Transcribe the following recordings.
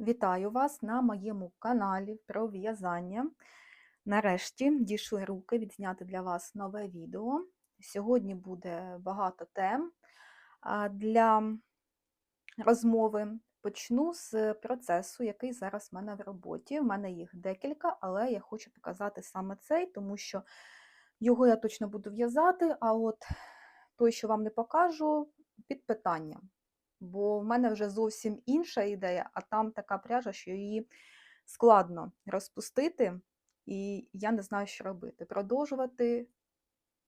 Вітаю вас на моєму каналі про в'язання. Нарешті дійшли руки відзняти для вас нове відео. Сьогодні буде багато тем для розмови. Почну з процесу, який зараз в мене в роботі. У мене їх декілька, але я хочу показати саме цей, тому що його я точно буду в'язати, а от той, що вам не покажу, під питанням бо в мене вже зовсім інша ідея, а там така пряжа, що її складно розпустити, і я не знаю, що робити. Продовжувати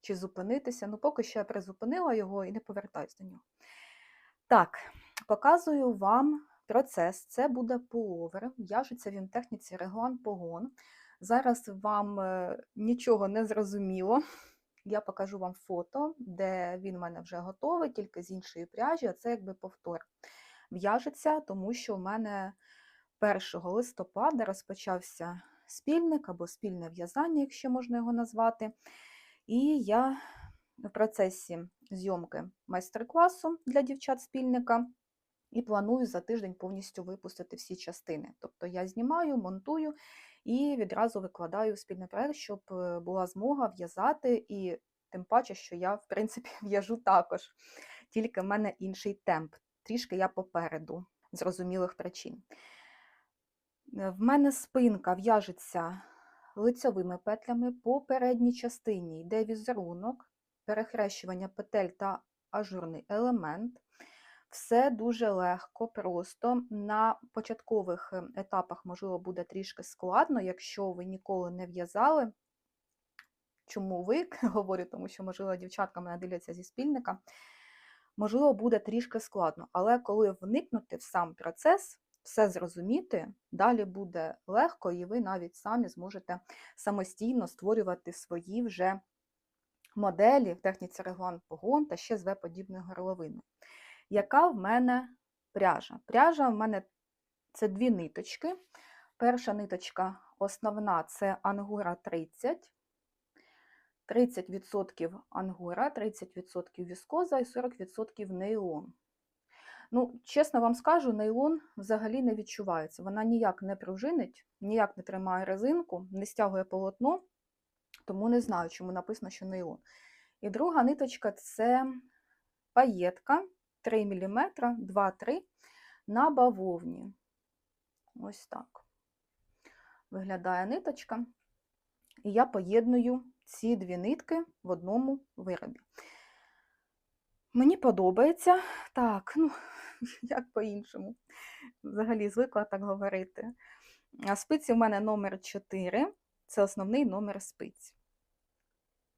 чи зупинитися. Ну, поки що я призупинила його і не повертаюся до нього. Так, показую вам процес. Це буде пуловер. В'яжеться він в техніці реглан погон. Зараз вам е, нічого не зрозуміло. Я покажу вам фото, де він в мене вже готовий, тільки з іншої пряжі, а це якби повтор. В'яжеться, тому що в мене 1 листопада розпочався спільник або спільне в'язання, якщо можна його назвати. І я в процесі зйомки майстер-класу для дівчат-спільника і планую за тиждень повністю випустити всі частини. Тобто я знімаю, монтую і відразу викладаю спільний проект, щоб е, була змога в'язати, і тим паче, що я, в принципі, в'яжу також, тільки в мене інший темп. Трішки я попереду зрозумілих причин. Е, в мене спинка в'яжеться лицьовими петлями по передній частині йде візерунок, перехрещування петель та ажурний елемент. Все дуже легко, просто. На початкових е, етапах, можливо, буде трішки складно, якщо ви ніколи не в'язали. Чому ви говорю, тому що, можливо, дівчатка мене дивляться зі спільника. Можливо, буде трішки складно, але коли вникнути в сам процес, все зрозуміти, далі буде легко, і ви навіть самі зможете самостійно створювати свої вже моделі в техніці реглан погон та ще з В-подібною горловиною. Яка в мене пряжа? Пряжа в мене це дві ниточки. Перша ниточка основна це ангура 30, 30% ангура, 30% віскоза і 40% нейлон. Ну, чесно вам скажу, нейлон взагалі не відчувається. Вона ніяк не пружинить, ніяк не тримає резинку, не стягує полотно, тому не знаю, чому написано, що нейлон. І друга ниточка це паєтка 3 мм, 2-3 на бавовні. Ось так виглядає ниточка. І я поєдную ці дві нитки в одному виробі. Мені подобається, так, ну, як по-іншому, взагалі звикла так говорити. Спиці у мене номер 4, це основний номер спиць.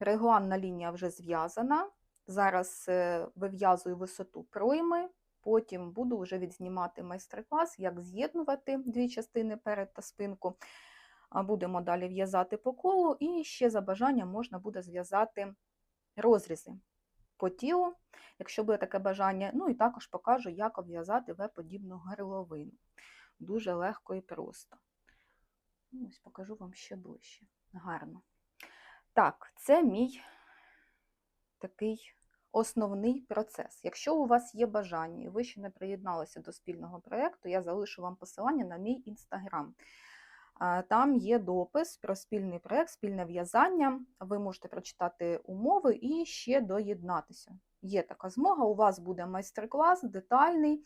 Регланна лінія вже зв'язана. Зараз е, вив'язую висоту пройми, потім буду вже відзнімати майстер-клас, як з'єднувати дві частини перед та спинку. Будемо далі в'язати по колу, і ще за бажанням можна буде зв'язати розрізи по тілу, якщо буде таке бажання. Ну і також покажу, як обв'язати В-подібну горловину. Дуже легко і просто. Ось покажу вам ще ближче. Гарно. Так, це мій такий основний процес. Якщо у вас є бажання і ви ще не приєдналися до спільного проєкту, я залишу вам посилання на мій інстаграм. Там є допис про спільний проєкт, спільне в'язання. Ви можете прочитати умови і ще доєднатися. Є така змога, у вас буде майстер-клас детальний,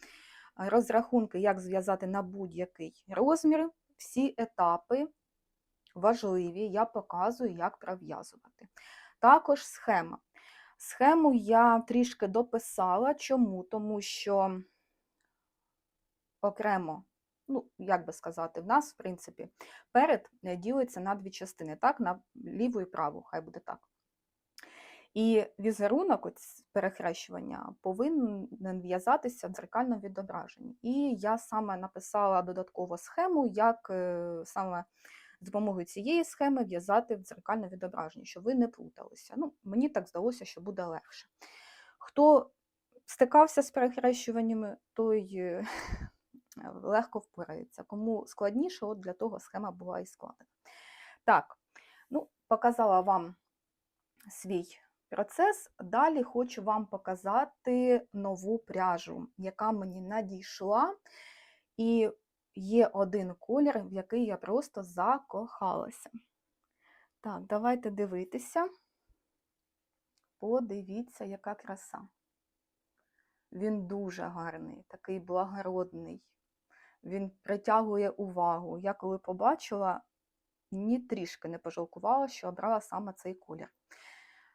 розрахунки, як зв'язати на будь-який розмір, всі етапи важливі, я показую, як пров'язувати. Також схема. Схему я трішки дописала. Чому? Тому що окремо, ну, як би сказати, в нас, в принципі, перед е, ділиться на дві частини, так, на ліву і праву, хай буде так. І візерунок перехрещування повинен в'язатися в дзеркальному відображенні. І я саме написала додаткову схему, як е, саме з допомогою цієї схеми в'язати в дзеркальне відображення, щоб ви не плуталися. Ну, Мені так здалося, що буде легше. Хто стикався з перехрещуваннями, той е, легко впорається. Кому складніше, от для того схема була і складена. Так, ну, показала вам свій процес. Далі хочу вам показати нову пряжу, яка мені надійшла. І є один колір, в який я просто закохалася. Так, давайте дивитися. Подивіться, яка краса. Він дуже гарний, такий благородний. Він притягує увагу. Я коли побачила, ні трішки не пожалкувала, що обрала саме цей колір.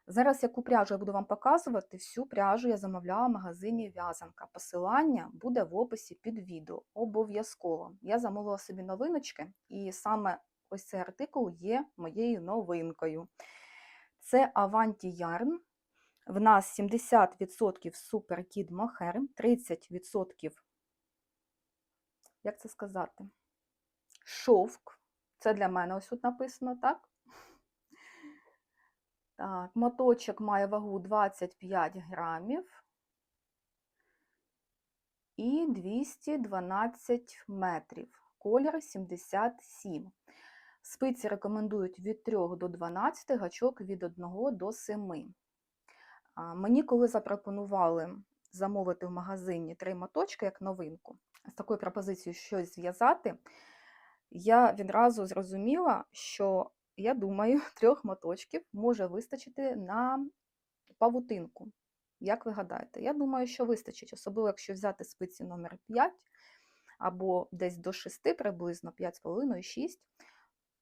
Зараз яку пряжу я буду вам показувати, всю пряжу я замовляла в магазині В'язанка. Посилання буде в описі під відео. Обов'язково. Я замовила собі новиночки, і саме ось цей артикул є моєю новинкою. Це Avanti Yarn. В нас 70% супер кід мохер, 30%, як це сказати, шовк. Це для мене ось тут написано, так? Так, моточок має вагу 25 грамів і 212 метрів. Колір 77. Спиці рекомендують від 3 до 12, гачок від 1 до 7. Мені коли запропонували замовити в магазині три моточки як новинку, з такою пропозицією щось зв'язати, я відразу зрозуміла, що я думаю, трьох моточків може вистачити на павутинку. Як ви гадаєте? Я думаю, що вистачить, особливо, якщо взяти спиці номер 5 або десь до 6 приблизно 5,5-6,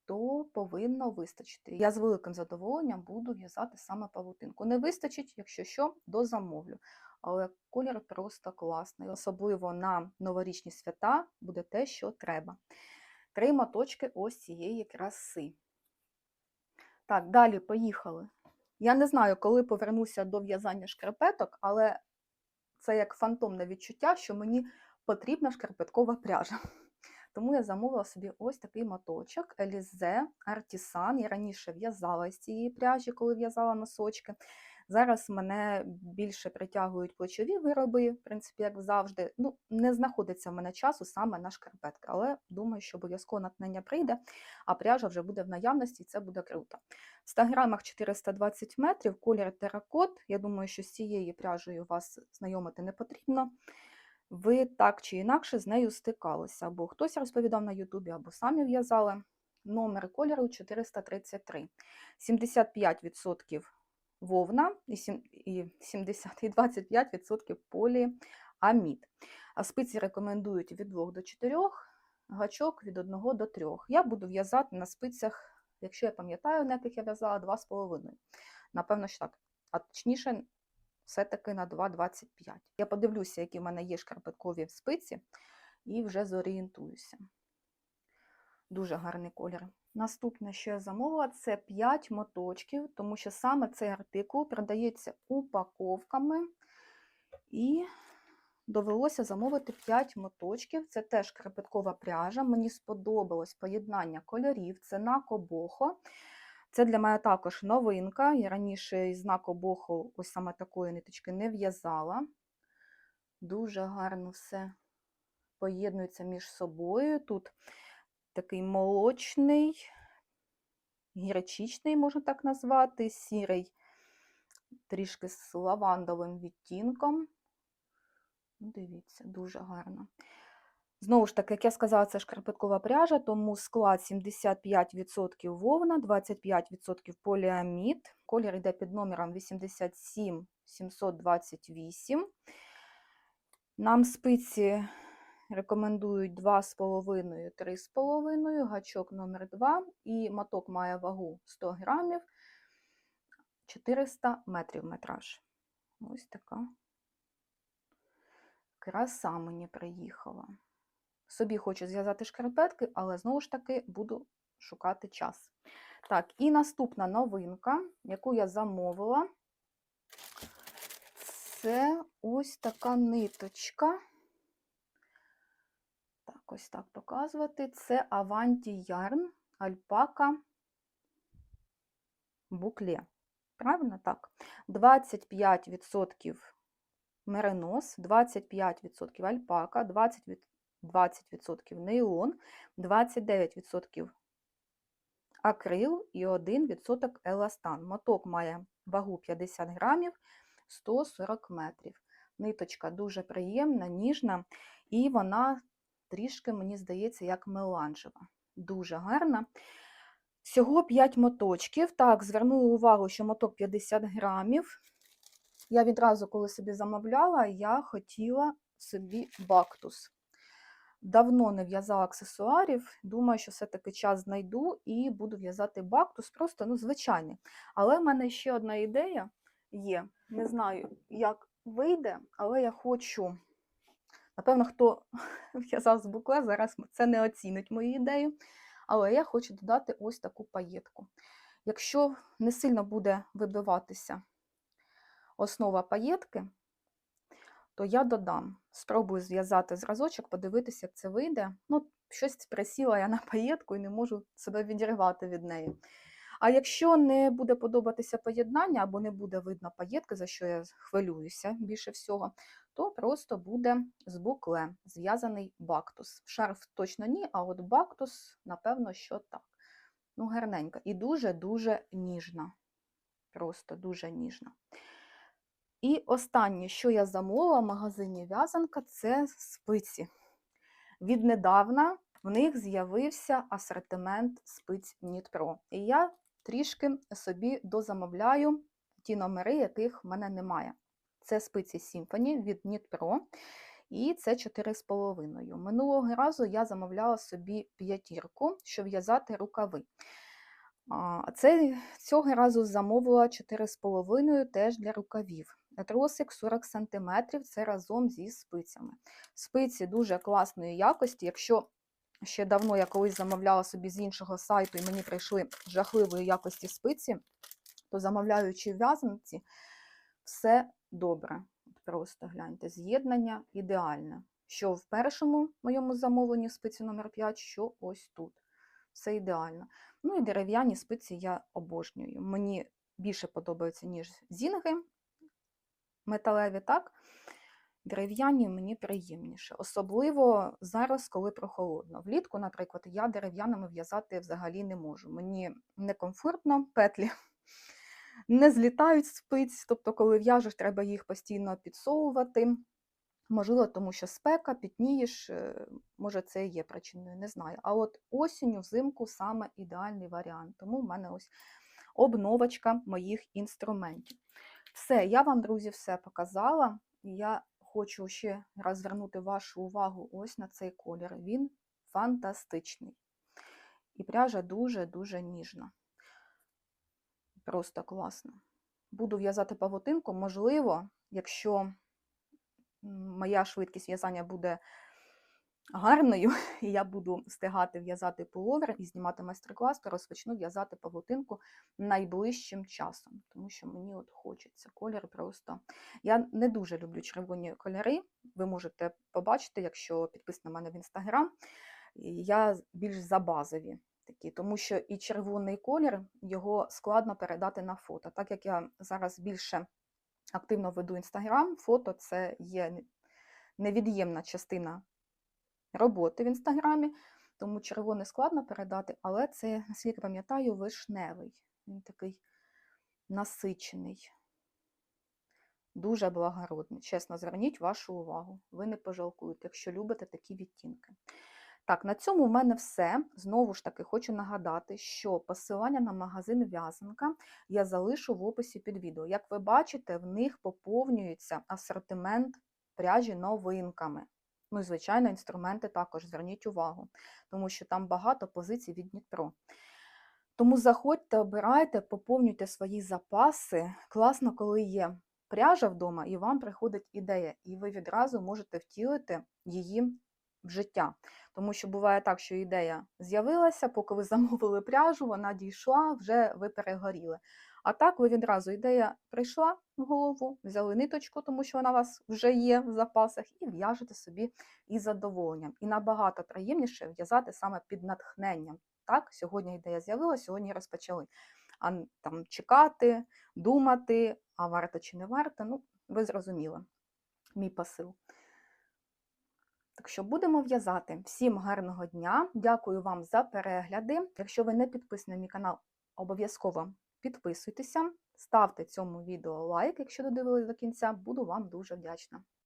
то повинно вистачити. Я з великим задоволенням буду в'язати саме павутинку. Не вистачить, якщо що, дозамовлю. Але колір просто класний. Особливо на новорічні свята буде те, що треба. Три моточки ось цієї краси. Так, далі поїхали. Я не знаю, коли повернуся до в'язання шкарпеток, але це як фантомне відчуття, що мені потрібна шкарпеткова пряжа. Тому я замовила собі ось такий моточок Елізе Артісан. Я раніше в'язала з цієї пряжі, коли в'язала носочки. Зараз мене більше притягують плечові вироби, в принципі, як завжди. Ну, Не знаходиться в мене часу саме на шкарпетки, але думаю, що обов'язково натхнення прийде, а пряжа вже буде в наявності, і це буде круто. В 100 грамах 420 метрів, колір теракот. Я думаю, що з цією пряжею вас знайомити не потрібно. Ви так чи інакше з нею стикалися, або хтось розповідав на Ютубі, або самі в'язали. Номер кольору 433. 75% вовна і 70 і 25% поліамід. А спиці рекомендують від 2 до 4, гачок від 1 до 3. Я буду в'язати на спицях, якщо я пам'ятаю, на яких я в'язала 2,5. Напевно, що так. А точніше, все-таки на 2,25. Я подивлюся, які в мене є шкарпеткові спиці, і вже зорієнтуюся. Дуже гарний колір. Наступне, що я замовила, це 5 моточків, тому що саме цей артикул продається упаковками. І довелося замовити 5 моточків. Це теж крепеткова пряжа. Мені сподобалось поєднання кольорів, це накобохо. Це для мене також новинка. Я раніше із накобохо ось саме такої ниточки не в'язала. Дуже гарно все поєднується між собою. Тут такий молочний, гірчичний, можна так назвати, сірий, трішки з лавандовим відтінком. Ну, дивіться, дуже гарно. Знову ж таки, як я сказала, це шкарпеткова пряжа, тому склад 75% вовна, 25% поліамід. Колір йде під номером 87728. Нам спиці рекомендують 2,5-3,5, гачок номер 2 і моток має вагу 100 грамів, 400 метрів метраж. Ось така краса мені приїхала. Собі хочу зв'язати шкарпетки, але знову ж таки буду шукати час. Так, і наступна новинка, яку я замовила, це ось така ниточка ось так показувати. Це Avanti Yarn Альпака букле. Правильно так? 25% меринос, 25% альпака, 20%, 20% нейлон, 29% акрил і 1% еластан. Моток має вагу 50 грамів, 140 метрів. Ниточка дуже приємна, ніжна, і вона трішки, мені здається, як меланжева. Дуже гарна. Всього 5 моточків. Так, звернула увагу, що моток 50 грамів. Я відразу, коли собі замовляла, я хотіла собі бактус. Давно не в'язала аксесуарів. Думаю, що все-таки час знайду і буду в'язати бактус, просто ну, звичайний. Але в мене ще одна ідея є. Не знаю, як вийде, але я хочу. Напевно, хто в'язав з букле, зараз це не оцінить мою ідею. Але я хочу додати ось таку паєтку. Якщо не сильно буде вибиватися основа паєтки, то я додам. Спробую зв'язати зразочок, подивитися, як це вийде. Ну, щось присіла я на паєтку і не можу себе відірвати від неї. А якщо не буде подобатися поєднання або не буде видно паєтки, за що я хвилююся більше всього, то просто буде з букле зв'язаний бактус. Шарф точно ні, а от бактус, напевно, що так. Ну, гарненька. І дуже-дуже ніжна. Просто дуже ніжна. І останнє, що я замовила в магазині в'язанка, це спиці. Віднедавна в них з'явився асортимент спиць Knit І я трішки собі дозамовляю ті номери, яких в мене немає. Це спиці Symphony від Pro. І це 4,5. Минулого разу я замовляла собі п'ятірку, щоб в'язати рукави. Це, Цього разу замовила 4,5 теж для рукавів. Тросик 40 см це разом зі спицями. Спиці дуже класної якості. Якщо ще давно я колись замовляла собі з іншого сайту, і мені прийшли жахливої якості спиці, то замовляючи в'язанці, все добре. Просто гляньте, з'єднання ідеальне. Що в першому моєму замовленні спиці номер 5 що ось тут. Все ідеально. Ну і дерев'яні спиці я обожнюю. Мені більше подобаються, ніж зінги металеві, так? Дерев'яні мені приємніше. Особливо зараз, коли прохолодно. Влітку, наприклад, я дерев'яними в'язати взагалі не можу. Мені некомфортно, петлі не злітають з спиць, тобто, коли в'яжеш, треба їх постійно підсовувати. Можливо, тому що спека, пітнієш, е, може, це і є причиною, не знаю. А от осінню, взимку саме ідеальний варіант. Тому в мене ось обновочка моїх інструментів. Все, я вам, друзі, все показала. Я хочу ще раз звернути вашу увагу ось на цей колір. Він фантастичний. І пряжа дуже-дуже ніжна. Просто класно. Буду в'язати павутинку, можливо, якщо моя швидкість в'язання буде гарною, і я буду встигати в'язати пуловер і знімати майстер-клас, то розпочну в'язати павутинку найближчим часом, тому що мені от хочеться колір просто. Я не дуже люблю червоні кольори. Ви можете побачити, якщо підписано мене в інстаграм. Я більш за базові такі, тому що і червоний колір його складно передати на фото. Так як я зараз більше активно веду інстаграм, фото це є невід'ємна частина роботи в інстаграмі, тому червоний складно передати, але це, наскільки пам'ятаю, вишневий. Він такий насичений, дуже благородний. Чесно, зверніть вашу увагу. Ви не пожалкуєте, якщо любите такі відтінки. Так, на цьому в мене все. Знову ж таки, хочу нагадати, що посилання на магазин в'язанка я залишу в описі під відео. Як ви бачите, в них поповнюється асортимент пряжі новинками. Ну і, звичайно, інструменти також зверніть увагу, тому що там багато позицій від Дніпро. Тому заходьте, обирайте, поповнюйте свої запаси. Класно, коли є пряжа вдома, і вам приходить ідея, і ви відразу можете втілити її в життя. Тому що буває так, що ідея з'явилася, поки ви замовили пряжу, вона дійшла, вже ви перегоріли. А так ви відразу ідея прийшла в голову, взяли ниточку, тому що вона у вас вже є в запасах, і в'яжете собі із задоволенням. І набагато приємніше в'язати саме під натхненням. Так, сьогодні ідея з'явилася, сьогодні розпочали. А там чекати, думати, а варто чи не варто, ну, ви зрозуміли мій посил. Так що будемо в'язати. Всім гарного дня! Дякую вам за перегляди. Якщо ви не підписані на мій канал, обов'язково підписуйтеся, ставте цьому відео лайк, якщо додивились до кінця, буду вам дуже вдячна.